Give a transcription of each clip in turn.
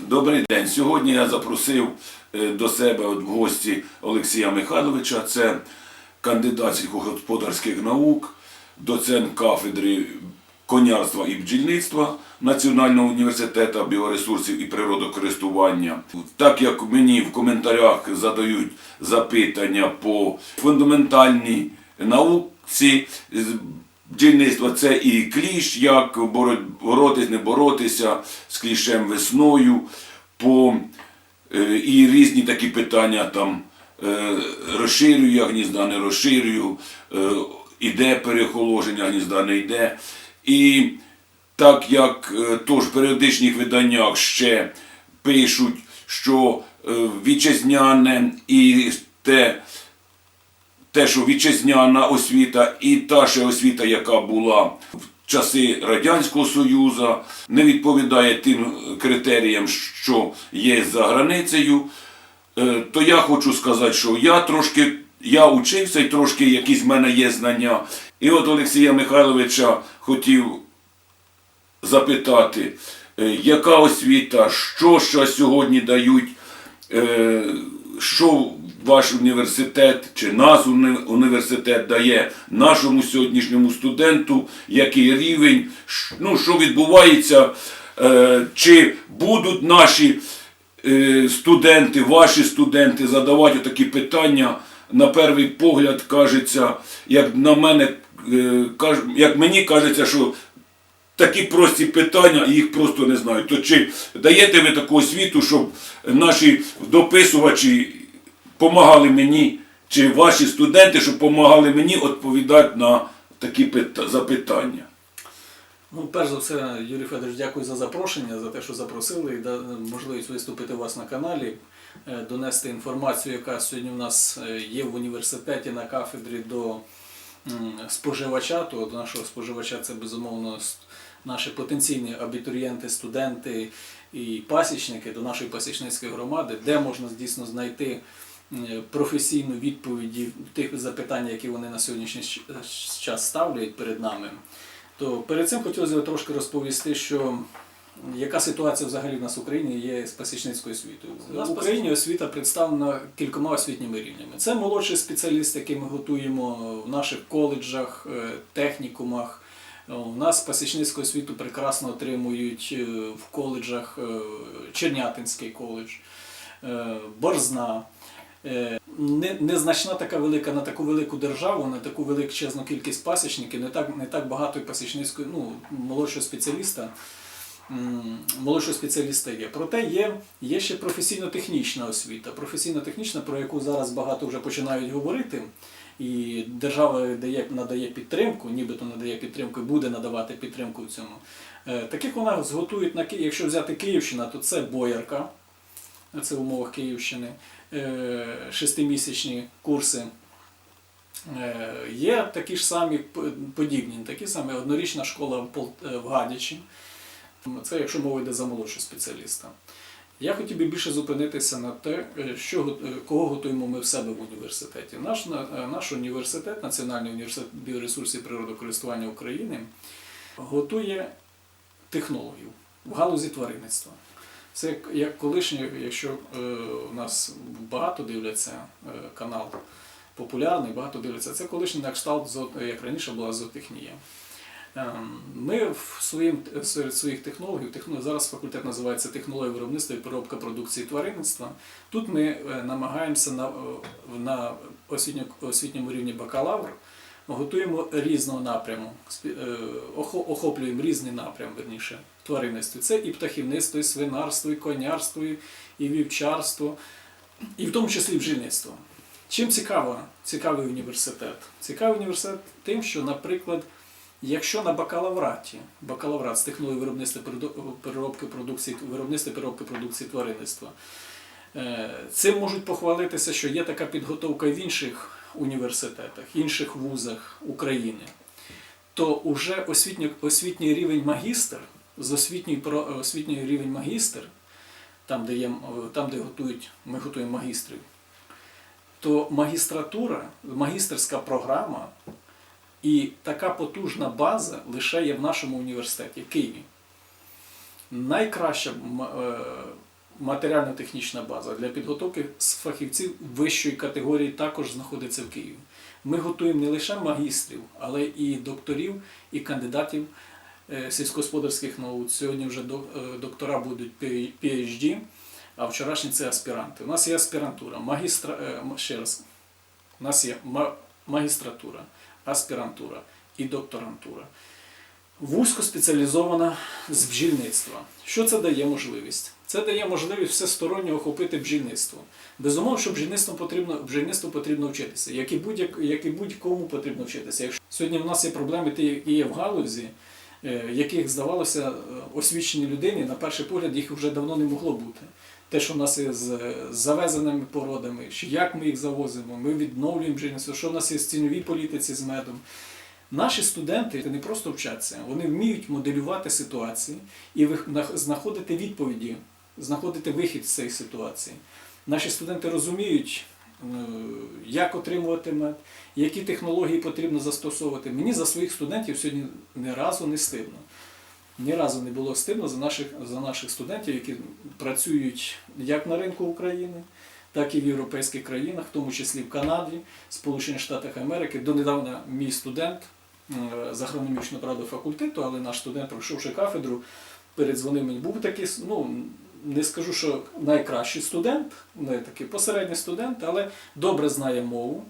Добрий день. Сьогодні я запросив е, до себе в гості Олексія Михайловича. Це кандидат сільськогосподарських наук, доцент кафедри конярства і бджільництва Національного університету біоресурсів і природокористування. Так як мені в коментарях задають запитання по фундаментальній науці бджільництва, це і кліщ, як боротись, не боротися з кліщем весною, по, е, і різні такі питання там е, розширюю я гнізда, не розширюю, е, іде перехоложення гнізда, не йде. І так як тож в періодичних виданнях ще пишуть, що вітчизняне і те, те, що вітчизняна освіта і та ще освіта, яка була в часи Радянського Союзу, не відповідає тим критеріям, що є за границею, е, то я хочу сказати, що я трошки я учився і трошки якісь в мене є знання. І от Олексія Михайловича хотів запитати, е, яка освіта, що ще сьогодні дають, е, що ваш університет чи наш університет дає нашому сьогоднішньому студенту, який рівень, ну, що відбувається, е, чи будуть наші е, студенти, ваші студенти задавати такі питання, на перший погляд кажеться, як на мене, е, як мені кажеться, що такі прості питання, і їх просто не знають. То чи даєте ви таку освіту, щоб наші дописувачі допомагали мені, чи ваші студенти, щоб допомагали мені відповідати на такі запитання? Ну, перш за все, Юрій Федорович, дякую за запрошення, за те, що запросили і да- можливість виступити у вас на каналі, е, донести інформацію, яка сьогодні у нас е, є в університеті на кафедрі до споживача. То до нашого споживача це безумовно наші потенційні абітурієнти, студенти і пасічники до нашої пасічницької громади, де можна дійсно знайти професійну відповіді тих запитань, які вони на сьогоднішній час ставлять перед нами. То перед цим хотілося б трошки розповісти, що яка ситуація взагалі в нас в Україні є з пасічницькою освітою. В Україні освіта представлена кількома освітніми рівнями. Це молодший спеціаліст, який ми готуємо в наших коледжах, е, технікумах. У нас пасічницьку освіту прекрасно отримують е, в коледжах е, Чернятинський коледж, е, Борзна. Е, не- Незначна така велика на таку велику державу, на таку величезну кількість пасічників, не так, не так багато пасічницької, ну, молодшого спеціаліста. Молодшого спеціаліста є. Проте є, є ще професійно-технічна освіта. Професійно-технічна, про яку зараз багато вже починають говорити. І держава дає, надає підтримку, нібито надає підтримку і буде надавати підтримку в цьому. Е, Таких нас зготують на Ки- якщо взяти Київщина, то це боярка, це в умовах Київщини, шестимісячні курси. Е, Є такі ж самі подібні, такі самі однорічна школа в е, в Гадячі. Це якщо мова йде за молодшого спеціаліста. Я хотів би більше зупинитися на те, е, що, е, кого готуємо ми в себе в університеті. Наш, е, наш університет, Національний університет біоресурсів і природокористування України, готує технологів в галузі тваринництва. Це як- колишнє, якщо е, у нас багато дивляться е, канал популярний, багато дивляться, це колишній на кшталт, як раніше була зоотехнія. Ем, Ми в своїм, серед своїх технологів, техно- зараз факультет називається технологія виробництва і переробка продукції тваринництва. Тут ми е, намагаємося на, е, на освітньо- освітньому рівні бакалавр, готуємо різного напряму, е, охо- охоплюємо різний напрям, верніше, в. Це і птахівництво, і свинарство, і конярство, і- і вівчарство, і в тому числі бджільництво. Чим цікаво, цікавий університет? Цікавий університет тим, що, наприклад, Якщо на бакалавраті, бакалаврат з технології виробництва переробки продукції, виробництва переробки продукції тваринництва, е, цим можуть похвалитися, що є така підготовка в інших університетах, інших вузах України, то уже освітній, освітній рівень магістр, з освітній, освітній рівень магістр, там, де, є, там, де готують, ми готуємо магістрів, то магістратура, магістерська програма і така потужна база лише є в нашому університеті в Києві. Найкраща е, матеріально-технічна база для підготовки фахівців вищої категорії також знаходиться в Києві. Ми готуємо не лише магістрів, але і докторів, і кандидатів е, сільськогосподарських наук. Сьогодні вже е, доктора будуть PhD, а вчорашні це аспіранти. У нас є аспірантура, магістра, е, ще раз, у нас є магістратура, аспірантура і докторантура. Вузько спеціалізована з бджільництва. Що це дає можливість? Це дає можливість всесторонньо охопити бджільництво. Безумовно, що бджільництвом потрібно, бджільництву потрібно вчитися, як і, будь, як і будь-кому потрібно вчитися. Якщо сьогодні в нас є проблеми, ті, які є в галузі, е, яких здавалося освіченій людині, на перший погляд їх вже давно не могло бути. Те, що в нас є з завезеними породами, як ми їх завозимо, ми відновлюємо бджільництво, що в нас є з ціновій політиці з медом. Наші студенти не просто вчаться, вони вміють моделювати ситуації і знаходити відповіді, знаходити вихід з цієї ситуації. Наші студенти розуміють, е, як отримувати мед, які технології потрібно застосовувати. Мені за своїх студентів сьогодні ні разу не стидно. Ні разу не було стидно за наших, за наших студентів, які працюють як на ринку України, так і в європейських країнах, в тому числі в Канаді, Сполучених Штатах Америки. Донедавна мій студент е, з агрономічного правда факультету, але наш студент, пройшовши кафедру, передзвонив мені. Був такий, ну не скажу, що найкращий студент, не такий посередній студент, але добре знає мову.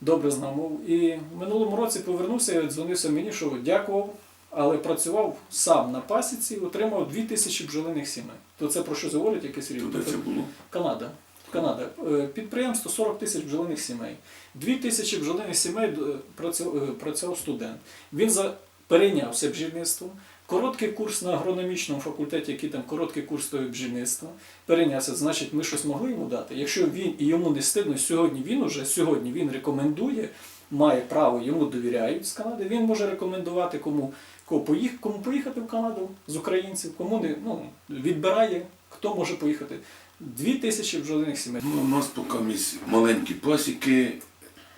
Добре знав мову. І в минулому році повернувся і дзвонився мені, що дякував, але працював сам на пасіці, отримав 2000 бджолиних сімей. То це про що говорить якийсь рівень? Туди це було. Канада. Канада. Е, Підприємство 40 тисяч бджолиних сімей. 2 тисячі бджолиних сімей е, е, працював студент. Він за... перейнявся бджільництвом. Короткий курс на агрономічному факультеті, який там короткий курс того бджільництва, перейнявся. Значить, ми щось могли йому дати. Якщо він і йому не стидно, сьогодні він уже сьогодні він рекомендує, має право, йому довіряють з Канади. Він може рекомендувати кому, кому, кому поїхати в Канаду з українців, кому не ну, відбирає, хто може поїхати. Дві тисячі бджолиних сімей. Ну, у нас поки маленькі пасіки,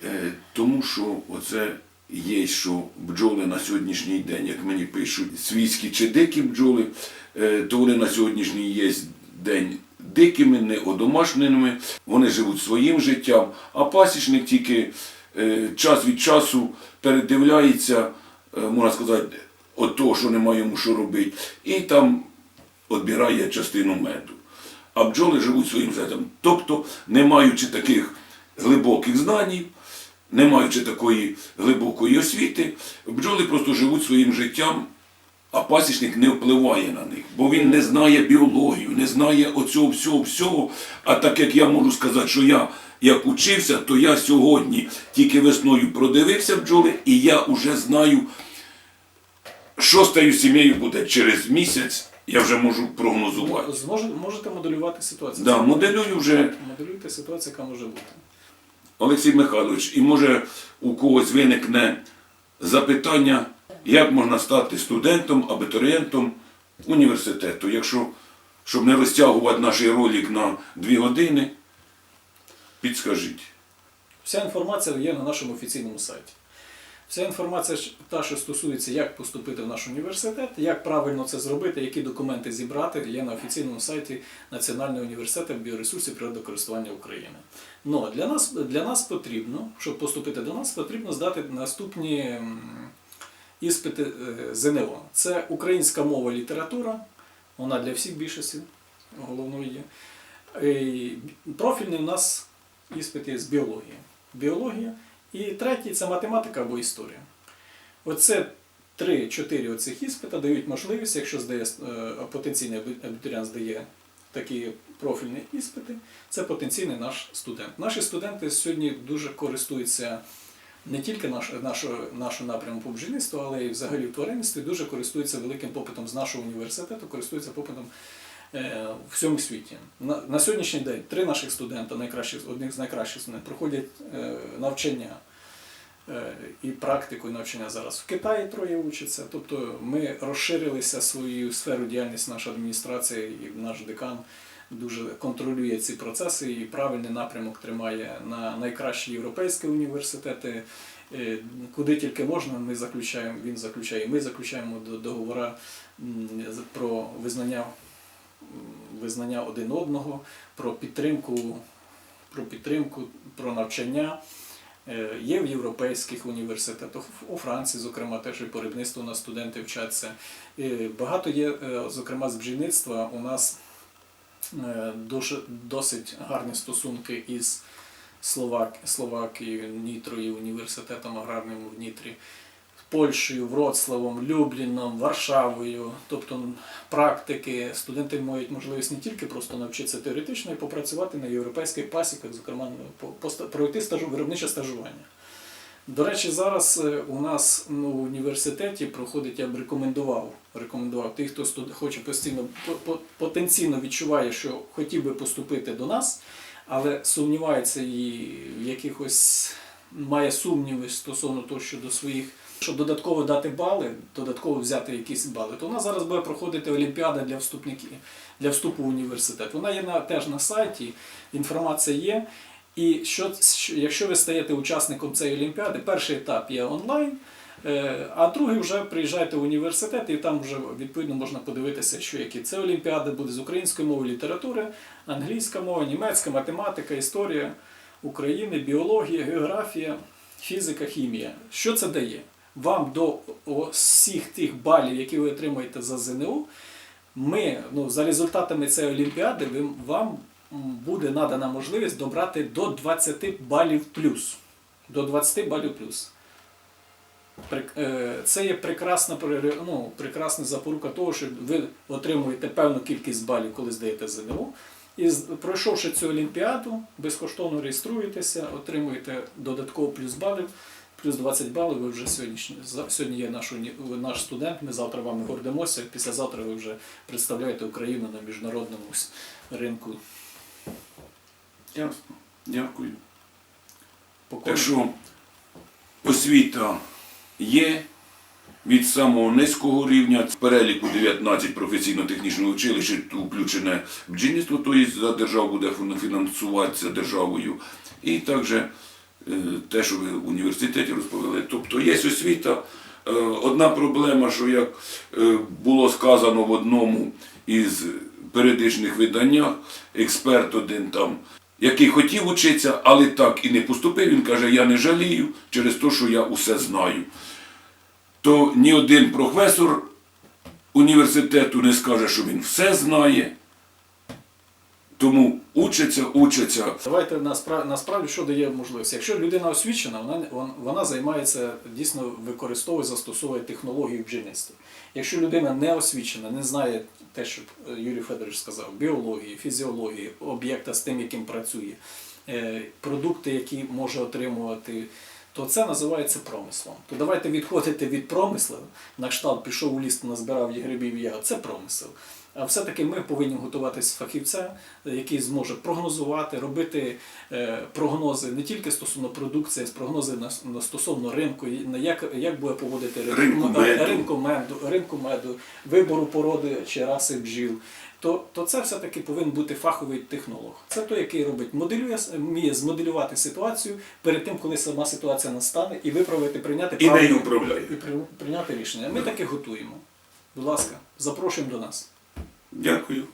е, тому що оце є, що бджоли на сьогоднішній день, як мені пишуть, свійські чи дикі бджоли, е, то вони на сьогоднішній є день дикими, не одомашненими, вони живуть своїм життям, а пасічник тільки е, час від часу передивляється, е, можна сказати, от того, що немає йому що робити, і там відбирає частину меду а бджоли живуть своїм життям. Тобто, не маючи таких глибоких знань, не маючи такої глибокої освіти, бджоли просто живуть своїм життям, а пасічник не впливає на них, бо він не знає біологію, не знає оцього всього всього. А так як я можу сказати, що я як учився, то я сьогодні тільки весною продивився бджоли, і я вже знаю, що з тією сім'єю буде через місяць, я вже можу прогнозувати. Зможе, можете моделювати ситуацію. Да, моделюю вже Моделюйте ситуацію, яка може бути. Олексій Михайлович, і може у когось виникне запитання, як можна стати студентом, абітурієнтом університету, якщо, щоб не розтягувати наш ролик на дві години, підскажіть. Вся інформація є на нашому офіційному сайті. Вся інформація, та, що стосується, як поступити в наш університет, як правильно це зробити, які документи зібрати, є на офіційному сайті Національного університету біоресурсів природокористування України. Но для нас, для нас потрібно, щоб поступити до нас, потрібно здати наступні іспити е, ЗНО. Це українська мова література, вона для всіх більшості головною є. Профільний у нас іспит є з біології. Біологія. І третій це математика або історія. Оце 3-4 оцих іспита дають можливість, якщо здає е, потенційний абітуріант здає такі профільні іспити, це потенційний наш студент. Наші студенти сьогодні дуже користуються не тільки наш, напряму по бджільництву, але й взагалі в тваринництві дуже користуються великим попитом з нашого університету, користуються попитом в всьому світі. На, на сьогоднішній день три наших студента, найкращих, одних з найкращих студентів, проходять е, навчання е, і практику, і навчання зараз в Китаї троє учаться. Тобто ми розширилися свою сферу діяльності, наша адміністрація і наш декан дуже контролює ці процеси і правильний напрямок тримає на найкращі європейські університети. Е, Куди тільки можна, ми заключаємо, він заключає, ми заключаємо до- договори про визнання визнання один одного, про підтримку, про підтримку, про навчання. Е, Є в європейських університетах, у Франції, зокрема, теж і по рибництву у нас студенти вчаться. Е, Багато є, е, зокрема, з бджільництва у нас досить гарні стосунки із Словакією, Нітрою, університетом аграрним в Нітрі, Польщею, Вроцлавом, Любліном, Варшавою. Тобто практики студенти мають можливість не тільки просто навчитися теоретично, й попрацювати на європейських пасіках, зокрема по- пройти стажу, виробниче стажування. До речі, зараз е, у нас ну, в університеті проходить, я б рекомендував, рекомендував тих, хто студ... хоче постійно по- по- потенційно відчуває, що хотів би поступити до нас, але сумнівається і в якихось має сумніви стосовно того, що до своїх. Щоб додатково дати бали, додатково взяти якісь бали, то у нас зараз буде проходити Олімпіада для вступників для вступу в університет. Вона є на, теж на сайті, інформація є. І що, що- якщо ви стаєте учасником цієї олімпіади, перший етап є онлайн, е, а другий вже приїжджаєте в університет, і там вже відповідно можна подивитися, що які це олімпіади буде з української мови, літератури, англійська мова, німецька, математика, історія України, біологія, географія, фізика, хімія. Що це дає? Вам до всіх тих балів, які ви отримаєте за ЗНО, ми ну, за результатами цієї олімпіади вам буде надана можливість добрати до 20 балів плюс. До 20 балів плюс. Е, Це є прекрасна, ну, прекрасна запорука того, що ви отримуєте певну кількість балів, коли здаєте ЗНО. І пройшовши цю олімпіаду, безкоштовно реєструєтеся, отримуєте додатково плюс балів, плюс 20 балів. Ви вже сьогоднішні сьогодні є наш, наш студент. Ми завтра вами гордимося. Післязавтра ви вже представляєте Україну на міжнародному ринку. Ясно. Дякую. Так що освіта є від самого низького рівня. Переліку 19 професійно-технічного училища включене бджільництво, тобто за державу буде фінансуватися державою. І також те, що ви в університеті розповіли. Тобто є освіта. Е, Одна проблема, що як е, було сказано в одному із періодичних виданнях, експерт один там, який хотів учитися, але так і не поступив, він каже, я не жалію через те, що я усе знаю. То ні один професор університету не скаже, що він все знає. Тому учиться, учиться. Давайте насправді, що дає можливість. Якщо людина освічена, вона, вона займається дійсно використовує, застосовує технологію в бджільництві. Якщо людина не освічена, не знає те, що е, Юрій Федорович сказав, біології, фізіології, об'єкта з тим, яким працює, е, продукти, які може отримувати. То це називається промислом. То давайте відходити від промислу. На кшталт пішов у ліс, назбирав грибів ягод. Це промисел. А все-таки ми повинні готуватися фахівця, який зможе прогнозувати, робити е, прогнози не тільки стосовно продукції, а прогнози стосовно ринку, як, як буде поводити Ринку меду. ринку меду, ринку меду, вибору породи чи раси бджіл. То, то це все-таки повинен бути фаховий технолог. Це той, який робить, моделює, вміє змоделювати ситуацію перед тим, коли сама ситуація настане, і виправити, прийняти І правильне- і при- прийняти рішення. Ми таки готуємо. Будь ласка, запрошуємо до нас. Дякую.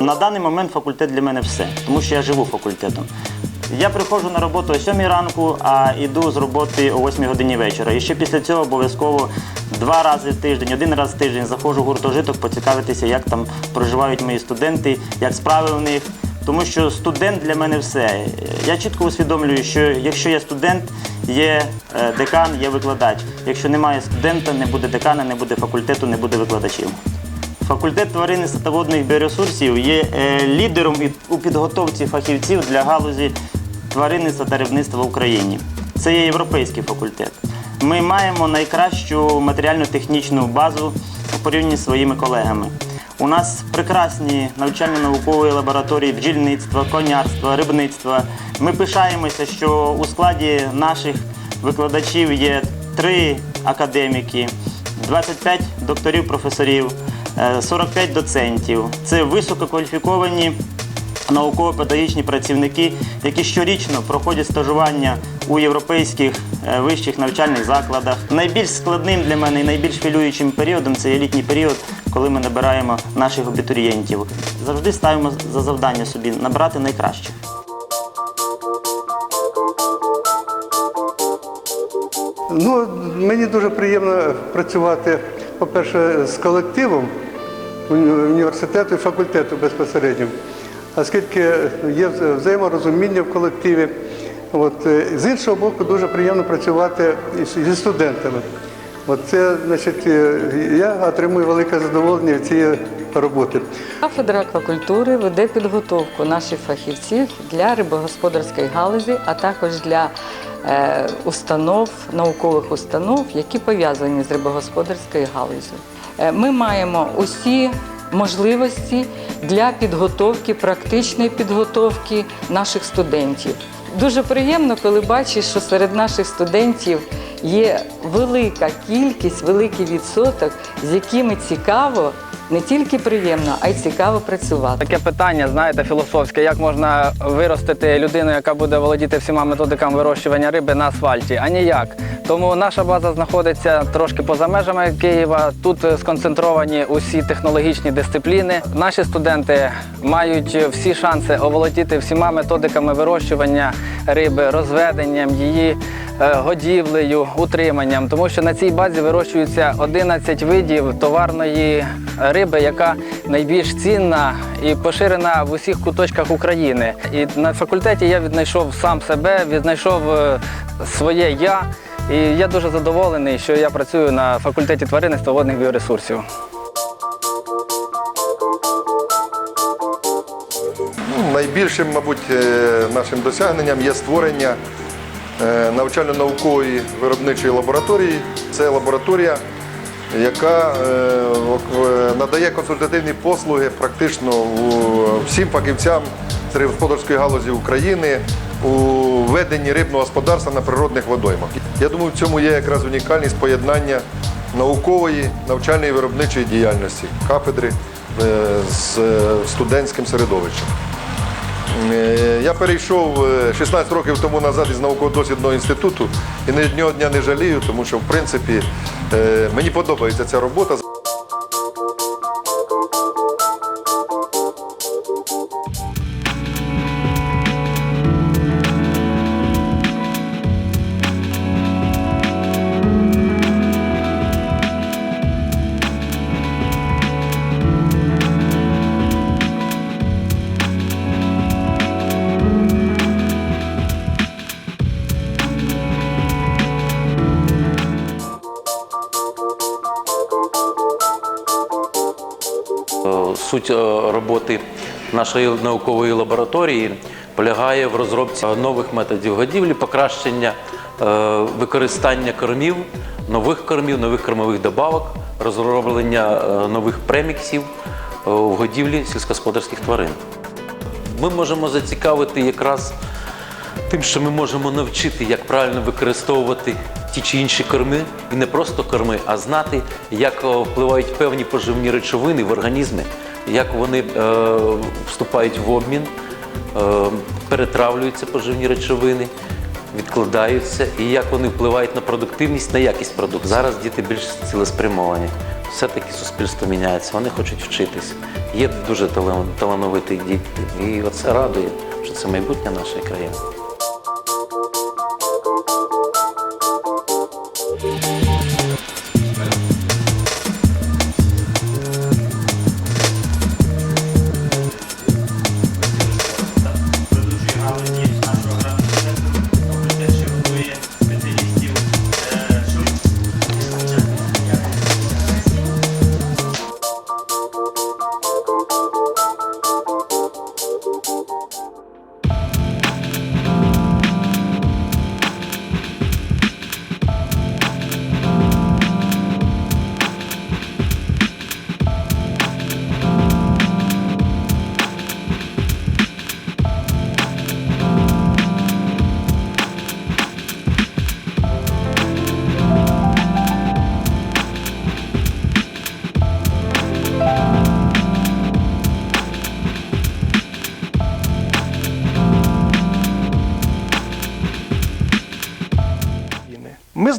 На даний момент факультет для мене все, тому що я живу факультетом. Я приходжу на роботу о 7 ранку, а йду з роботи о 8 годині вечора. І ще після цього обов'язково два рази в тиждень, один раз в тиждень заходжу в гуртожиток, поцікавитися, як там проживають мої студенти, як справи у них. Тому що студент для мене все. Я чітко усвідомлюю, що якщо є студент, є е, декан, є викладач. Якщо немає студента, не буде декана, не буде факультету, не буде викладачів. Факультет тваринництва та водних біоресурсів є е, лідером у підготовці фахівців для галузі тваринництва та рибництва в Україні. Це є європейський факультет. Ми маємо найкращу матеріально-технічну базу у порівнянні з своїми колегами. У нас прекрасні навчально-наукові лабораторії бджільництва, конярства, рибництва. Ми пишаємося, що у складі наших викладачів є 3 академіки, 25 докторів, професорів, е, 45 доцентів. Це висококваліфіковані науково-педагогічні працівники, які щорічно проходять стажування у європейських е, вищих навчальних закладах. Найбільш складним для мене і найбільш хвилюючим періодом це є літній період, коли ми набираємо наших абітурієнтів. Завжди ставимо за завдання собі набрати найкращих. Ну, мені дуже приємно працювати, по-перше, з колективом університету і факультету безпосередньо, оскільки є взаєморозуміння в колективі. От, е, з іншого боку, дуже приємно працювати зі студентами. От це, значить, е, я отримую велике задоволення від цієї роботи. Кафедра аквакультури веде підготовку наших фахівців для рибогосподарської галузі, а також для е, установ, наукових установ, які пов'язані з рибогосподарською галузю. Ми маємо усі можливості для підготовки, практичної підготовки наших студентів. Дуже приємно, коли бачиш, що серед наших студентів є велика кількість, великий відсоток, з якими цікаво, не тільки приємно, а й цікаво працювати. Таке питання, знаєте, філософське, як можна виростити людину, яка буде володіти всіма методиками вирощування риби на асфальті? А ніяк. Тому наша база знаходиться трошки поза межами Києва. Тут сконцентровані усі технологічні дисципліни. Наші студенти мають всі шанси оволодіти всіма методиками вирощування риби, розведенням її. Е, Годівлею, утриманням, тому що на цій базі вирощується 11 видів товарної риби, яка найбільш цінна і поширена в усіх куточках України. І на факультеті я віднайшов сам себе, віднайшов е, своє я. І я дуже задоволений, що я працюю на факультеті тваринництва водних біоресурсів. Ну, Найбільшим, мабуть, е, нашим досягненням є створення навчально-наукової виробничої лабораторії. Це лабораторія, яка е, е, надає консультативні послуги практично всім фахівцям господарської галузі України у веденні рибного господарства на природних водоймах. Я думаю, в цьому є якраз унікальність поєднання наукової, навчальної виробничої діяльності кафедри е, з е, студентським середовищем. Е, Я перейшов е, 16 років тому назад із науково-дослідного інституту і ні одного дня не жалію, тому що в принципі е, мені подобається ця робота. Суть е, роботи нашої наукової лабораторії полягає в розробці нових методів годівлі, покращення е, використання кормів, нових кормів, нових кормових добавок, розроблення е, нових преміксів в годівлі сільськогосподарських тварин. Ми можемо зацікавити якраз тим, що ми можемо навчити, як правильно використовувати ті чи інші корми, і не просто корми, а знати, як впливають певні поживні речовини в організми, як вони е, вступають в обмін, е, перетравлюються поживні речовини, відкладаються, і як вони впливають на продуктивність, на якість продукту. Зараз діти більш цілеспрямовані. Все-таки суспільство міняється, вони хочуть вчитися. Є дуже талановиті діти. І оце радує, що це майбутнє нашої країни.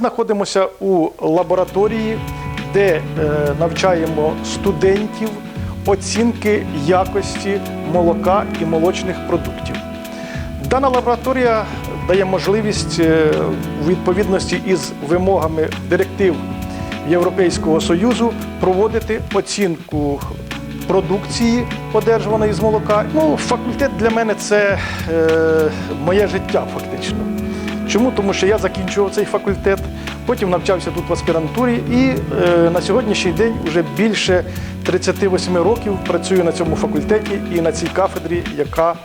Знаходимося у лабораторії, де е, навчаємо студентів оцінки якості молока і молочних продуктів. Дана лабораторія дає можливість е, у відповідності із вимогами директив Європейського Союзу проводити оцінку продукції, одержуваної з молока. Ну, факультет для мене це е, моє життя фактично. Чому? Тому що я закінчував цей факультет, потім навчався тут в аспірантурі і е, на сьогоднішній день вже більше 38 років працюю на цьому факультеті і на цій кафедрі, яка е,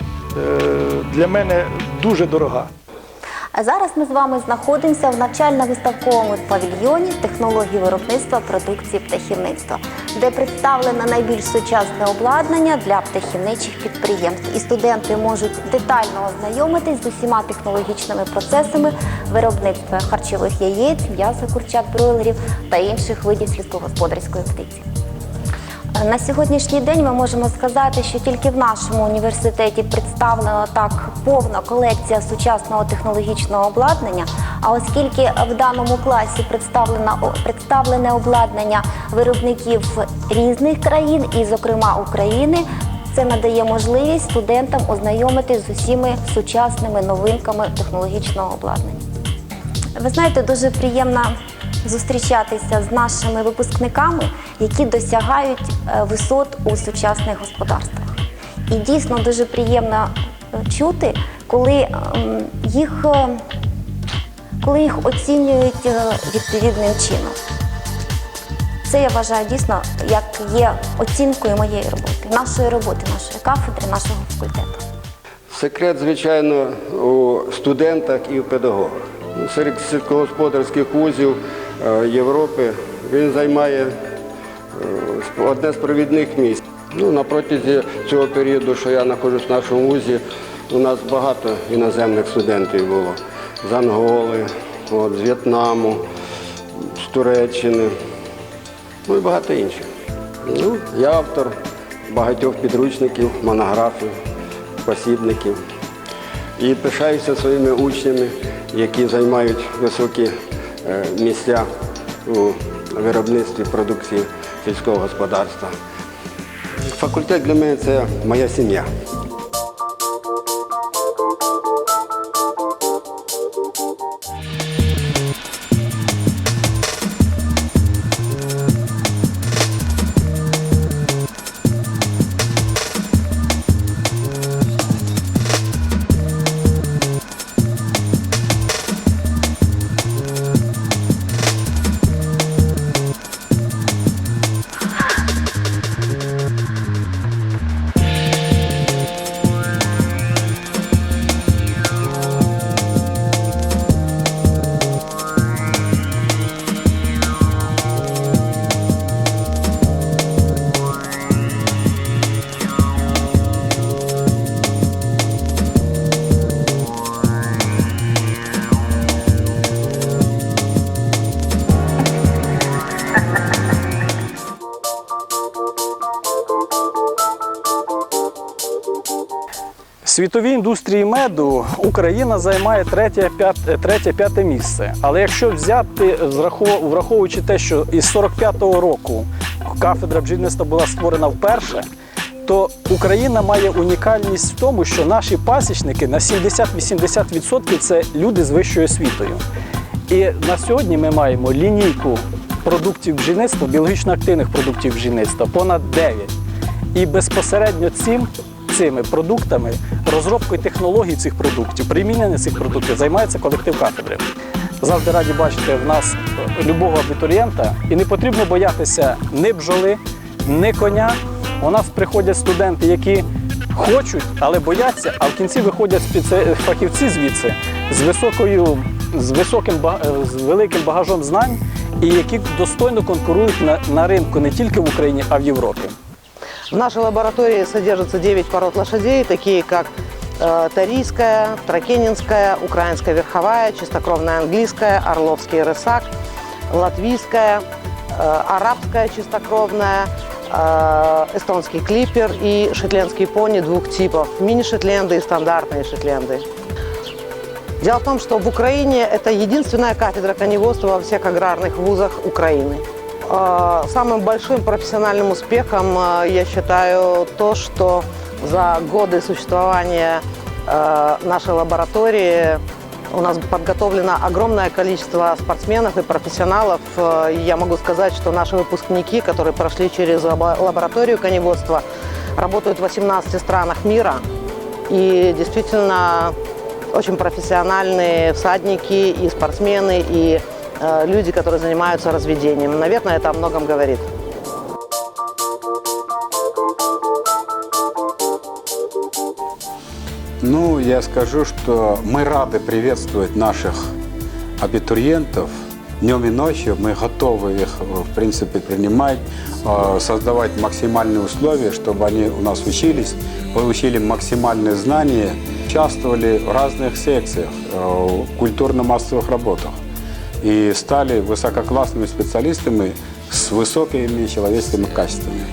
для мене дуже дорога. Зараз ми з вами знаходимося в навчально-виставковому павільйоні технології виробництва продукції птахівництва, де представлено найбільш сучасне обладнання для птахівничих підприємств. І студенти можуть детально ознайомитись з усіма технологічними процесами виробництва харчових яєць, м'яса, курчат, бройлерів та інших видів сільськогосподарської птиці. На сьогоднішній день ми можемо сказати, що тільки в нашому університеті представлена так повна колекція сучасного технологічного обладнання. А оскільки в даному класі представлено, представлене обладнання виробників різних країн, і, зокрема, України, це надає можливість студентам ознайомитись з усіми сучасними новинками технологічного обладнання. Ви знаєте, дуже приємно зустрічатися з нашими випускниками, які досягають е, висот у сучасних господарствах. І дійсно дуже приємно е, чути, коли ем, їх, е, коли їх оцінюють відповідним чином. Це я вважаю дійсно, як є оцінкою моєї роботи, нашої роботи, нашої кафедри, нашого факультету. Секрет, звичайно, у студентах і у педагогах. Серед сільськогосподарських вузів Європи він займає е, одне з провідних місць. Ну, на протязі цього періоду, що я знаходжусь в нашому вузі, у нас багато іноземних студентів було. З Анголи, от, з В'єтнаму, з Туреччини, ну і багато інших. Ну, я автор багатьох підручників, монографій, посібників. І пишаюся своїми учнями, які займають високі е, місця у виробництві продукції сільського господарства. Факультет для мене це моя сім'я. Світовій індустрії меду Україна займає третє, п'яте, місце. Але якщо взяти, враховуючи те, що із 45-го року кафедра бджільництва була створена вперше, то Україна має унікальність в тому, що наші пасічники на 70-80% це люди з вищою освітою. І на сьогодні ми маємо лінійку продуктів бджільництва, біологічно активних продуктів бджільництва понад 9. І безпосередньо цим, цими продуктами, розробкою технологій цих продуктів, примінення цих продуктів займається колектив кафедри. Завжди раді бачити в нас любого абітурієнта, і не потрібно боятися ні бджоли, ні коня. У нас приходять студенти, які хочуть, але бояться, а в кінці виходять фахівці звідси з високою, з високим з великим багажом знань, і які достойно конкурують на, на ринку не тільки в Україні, а в Європі. В нашей лаборатории содержится 9 пород лошадей, такие как э, тарийская, тракенинская, украинская верховая, чистокровная английская, орловский рысак, латвийская, э, арабская чистокровная, э, эстонский клипер и шотландский пони двух типов, мини-шетленды и стандартные шетленды. Дело в том, что в Украине это единственная кафедра коневодства во всех аграрных вузах Украины. Э, Самым большим профессиональным успехом э, я считаю то, что за годы существования э, нашей лаборатории у нас подготовлено огромное количество спортсменов и профессионалов. Я могу сказать, что наши выпускники, которые прошли через лабо- лабораторию коневодства, работают в 18 странах мира. И действительно очень профессиональные всадники и спортсмены, и люди, которые занимаются разведением. Наверное, это о многом говорит. Ну, я скажу, что мы рады приветствовать наших абитуриентов. Днем и ночью мы готовы их, в принципе, принимать, э, создавать максимальные условия, чтобы они у нас учились, получили максимальные знания, участвовали в разных секциях, э, в культурно-массовых работах и стали высококлассными специалистами с высокими человеческими качествами.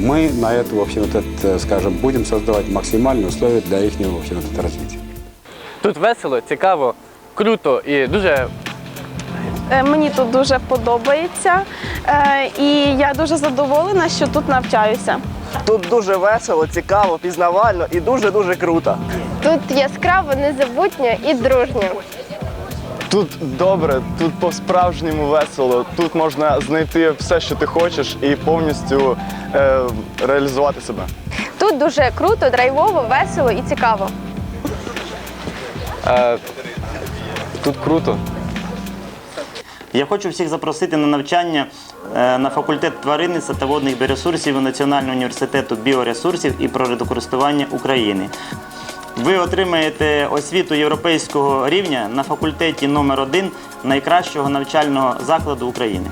Мы на это, в общем-то, т- скажем, будем создавать максимальные условия для их, в общем-то, развития. Тут весело, цікаво, круто і дуже Е, Мені тут дуже подобається, е, і я дуже задоволена, що тут навчаюся. Тут дуже весело, цікаво, пізнавально і дуже-дуже круто. Тут яскраво, незабутньо і дружньо. Тут добре, тут по-справжньому весело. Тут можна знайти все, що ти хочеш, і повністю е, реалізувати себе. Тут дуже круто, драйвово, весело і цікаво. Е, тут круто. Я хочу всіх запросити на навчання е, на факультет тваринництва та водних біоресурсів Національного університету біоресурсів і природокористування України. Ви отримаєте освіту європейського рівня на факультеті номер 1 найкращого навчального закладу України.